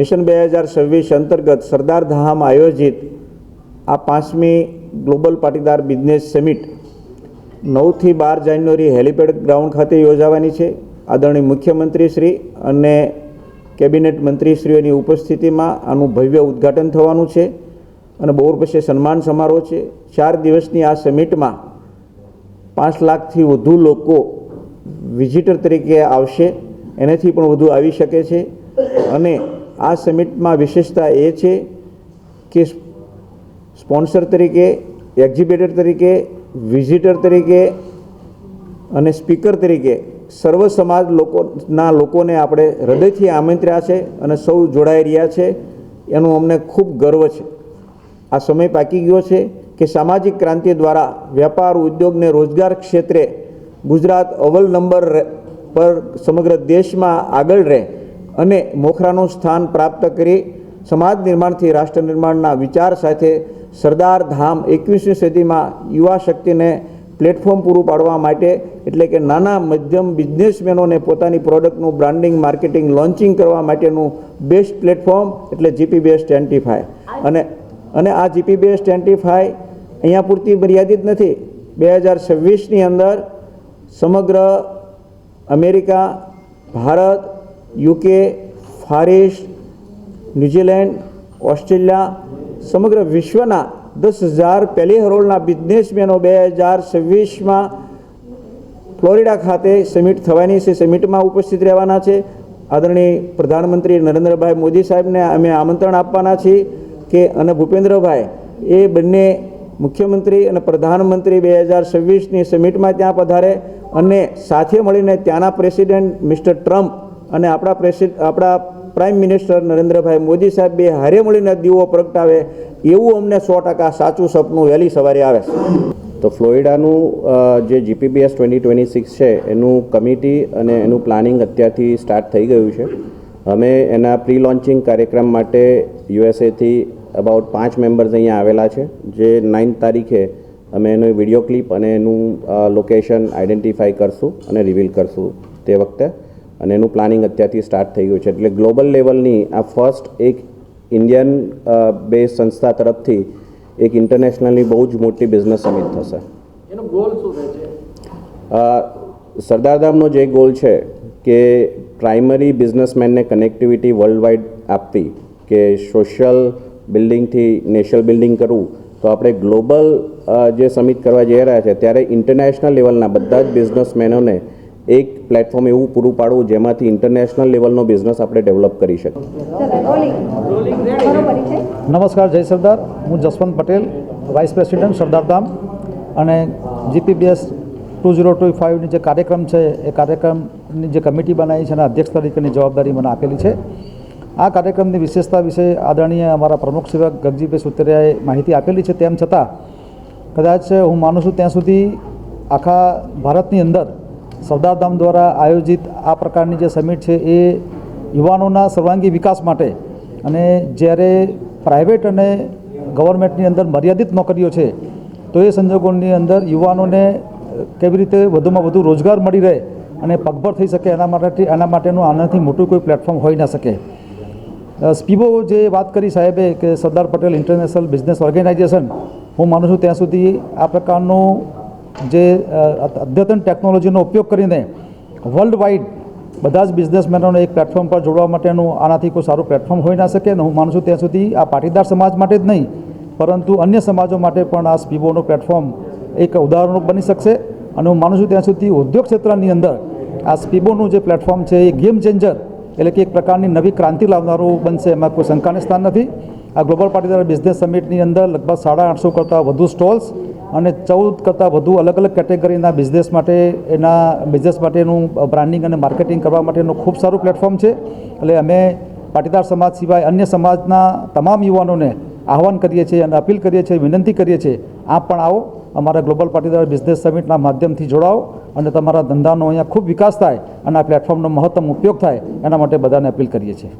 Mission બે હજાર છવ્વીસ અંતર્ગત સરદાર ધામ આયોજિત આ પાંચમી ગ્લોબલ પાટીદાર બિઝનેસ સમિટ નવથી બાર જાન્યુઆરી હેલિપેડ ગ્રાઉન્ડ ખાતે યોજાવાની છે. આદરણીય મુખ્યમંત્રી શ્રી અને કેબિનેટ મંત્રીશ્રીઓની ઉપસ્થિતિમાં આનું ભવ્ય ઉદ્ઘાટન થવાનું છે અને બપોર પછી સન્માન સમારોહ છે. ચાર દિવસની આ સમિટમાં પાંચ લાખથી વધુ લોકો વિઝિટર તરીકે આવશે. એનાથી પણ વધુ આવી શકે છે. અને આ સમિટમાં વિશેષતા એ છે કે સ્પોન્સર તરીકે, એક્ઝિબિટર તરીકે, વિઝિટર તરીકે અને સ્પીકર તરીકે સર્વ સમાજ લોકોના લોકોને આપણે હૃદયથી આમંત્ર્યા છે અને સૌ જોડાઈ રહ્યા છે. એનું અમને ખૂબ ગર્વ છે. આ સમય પાકી ગયો છે કે સામાજિક ક્રાંતિ દ્વારા વેપાર ઉદ્યોગને રોજગાર ક્ષેત્રે ગુજરાત અવ્વલ નંબર પર સમગ્ર દેશમાં આગળ રહે. અને મોખરાનું સ્થાન પ્રાપ્ત કરી સમાજ નિર્માણથી રાષ્ટ્ર નિર્માણના વિચાર સાથે સરદાર ધામ એકવીસમી સદીમાં યુવા શક્તિને પ્લેટફોર્મ પૂરું પાડવા માટે, એટલે કે નાના મધ્યમ બિઝનેસમેનોને પોતાની પ્રોડક્ટનું બ્રાન્ડિંગ માર્કેટિંગ લોન્ચિંગ કરવા માટેનું બેસ્ટ પ્લેટફોર્મ એટલે જીપીબીએસ ટ્વેન્ટી ફાઈવ અને અને આ જીપીબીએસ ટ્વેન્ટી ફાઈવ અહીંયા પૂરતી મર્યાદિત નથી. બે હજાર છવ્વીસની અંદર સમગ્ર અમેરિકા, ભારત યુકે ફારિસ ન્યૂઝીલેન્ડ ઓસ્ટ્રેલિયા સમગ્ર વિશ્વના દસ હજાર પહેલી હરોળના બિઝનેસમેનો બે હજાર છવ્વીસમાં ફ્લોરિડા ખાતે સમિટ થવાની છે. સમિટમાં ઉપસ્થિત રહેવાના છે. આદરણીય પ્રધાનમંત્રી નરેન્દ્રભાઈ મોદી સાહેબને અમે આમંત્રણ આપવાના છીએ કે અને ભૂપેન્દ્રભાઈ, એ બંને મુખ્યમંત્રી અને પ્રધાનમંત્રી બે હજાર છવ્વીસની સમિટમાં ત્યાં પધારે અને સાથે મળીને ત્યાંના પ્રેસિડેન્ટ મિસ્ટર ટ્રમ્પ અને આપણા પ્રેસિડ, આપણા પ્રાઇમ મિનિસ્ટર નરેન્દ્રભાઈ મોદી સાહેબ બે હારે મળીને દીવો પ્રગટાવે, એવું અમને સો ટકા સાચું સપનું વહેલી સવારે આવે તો ફ્લોરિડાનું જે જીપીબીએસ ટ્વેન્ટી ટ્વેન્ટી સિક્સ છે, એનું કમિટી અને એનું પ્લાનિંગ અત્યારથી સ્ટાર્ટ થઈ ગયું છે. અમે એના પ્રી લોન્ચિંગ કાર્યક્રમ માટે યુએસએથી અબાઉટ પાંચ મેમ્બર્સ અહીંયા આવેલા છે. જે નાઇન્થ તારીખે અમે એનો વીડિયો ક્લિપ અને એનું લોકેશન આઈડેન્ટિફાઈ કરશું અને રિવીલ કરશું તે વખતે. અને એનું પ્લાનિંગ અત્યારથી સ્ટાર્ટ થઈ ગયું છે. એટલે ગ્લોબલ લેવલની આ ફર્સ્ટ એક ઇન્ડિયન બેઝ સંસ્થા તરફથી એક ઇન્ટરનેશનલની બહુ જ મોટી બિઝનેસ સમિટ થશે. એનો ગોલ શું છે? સરદારધામનો જે ગોલ છે કે પ્રાઇમરી બિઝનેસમેનને કનેક્ટિવિટી વર્લ્ડ વાઇડ આપવી કે સોશિયલ બિલ્ડિંગથી નેશનલ બિલ્ડિંગ કરવું તો આપણે ગ્લોબલ જે સમિટ કરવા જઈ રહ્યા છે ત્યારે ઇન્ટરનેશનલ લેવલના બધા જ બિઝનેસમેનોને એક પ્લેટફોર્મ એવું પૂરું પાડવું જેમાંથી ઇન્ટરનેશનલ લેવલનો બિઝનેસ આપણે ડેવલપ કરી શકીએ. નમસ્કાર જય સરદાર. હું જસવંત પટેલ વાઇસ પ્રેસિડેન્ટ સરદારધામ અને જીપીબીએસ ટુ ઝીરો ટુ ફાઇવની જે કાર્યક્રમ છે એ કાર્યક્રમની જે કમિટી બનાવી છે એના અધ્યક્ષ તરીકેની જવાબદારી મને આપેલી છે. આ કાર્યક્રમની વિશેષતા વિશે આદરણીય અમારા પ્રમુખ સેવક ગગજીભાઈ સુતરિયાએ માહિતી આપેલી છે. તેમ છતાં કદાચ હું માનું છું ત્યાં સુધી આખા ભારતની અંદર સરદારધામ દ્વારા આયોજિત આ પ્રકારની જે સમિટ છે એ યુવાનોના સર્વાંગી વિકાસ માટે અને જ્યારે પ્રાઇવેટ અને ગવર્મેન્ટની અંદર મર્યાદિત નોકરીઓ છે, તો એ સંજોગોની અંદર યુવાનોને કેવી રીતે વધુમાં વધુ રોજગાર મળી રહે અને પગભર થઈ શકે એના માટે, એના માટેનું આનાથી મોટું કોઈ પ્લેટફોર્મ હોઈ ન શકે. સ્પીબો જે વાત કરી સાહેબે કે Sardar Patel international business organisation, હું માનું છું ત્યાં સુધી આ પ્રકારનું જે અદ્યતન ટેકનોલોજીનો ઉપયોગ કરીને વર્લ્ડ વાઇડ બધા જ બિઝનેસમેનોને એક પ્લેટફોર્મ પર જોડવા માટેનું આનાથી કોઈ સારું પ્લેટફોર્મ હોઈ ના શકે ને હું માનું છું ત્યાં સુધી આ પાટીદાર સમાજ માટે જ નહીં, પરંતુ અન્ય સમાજો માટે પણ આ સ્પીબોનું પ્લેટફોર્મ એક ઉદાહરણરૂપ બની શકશે. અને હું માનું છું ત્યાં સુધી ઉદ્યોગ ક્ષેત્રની અંદર આ સ્પીબોનું જે પ્લેટફોર્મ છે એ ગેમ ચેન્જર, એટલે કે એક પ્રકારની નવી ક્રાંતિ લાવનારું બનશે, એમાં કોઈ શંકાને સ્થાન નથી. આ ગ્લોબલ પાટીદાર બિઝનેસ સમિટની અંદર લગભગ સાડા આઠસો કરતાં વધુ સ્ટોલ્સ અને ચૌદ કરતાં વધુ અલગ અલગ કેટેગરીના બિઝનેસ માટે એના બિઝનેસ માટેનું બ્રાન્ડિંગ અને માર્કેટિંગ કરવા માટેનું ખૂબ સારું પ્લેટફોર્મ છે. એટલે અમે પાટીદાર સમાજ સિવાય અન્ય સમાજના તમામ યુવાનોને આહવાન કરીએ છીએ અને અપીલ કરીએ છીએ, વિનંતી કરીએ છીએ, આપ પણ આવો, અમારા ગ્લોબલ પાટીદાર બિઝનેસ સમિટના માધ્યમથી જોડાઓ અને તમારા ધંધાનો અહીંયા ખૂબ વિકાસ થાય અને આ પ્લેટફોર્મનો મહત્તમ ઉપયોગ થાય એના માટે બધાને અપીલ કરીએ છીએ.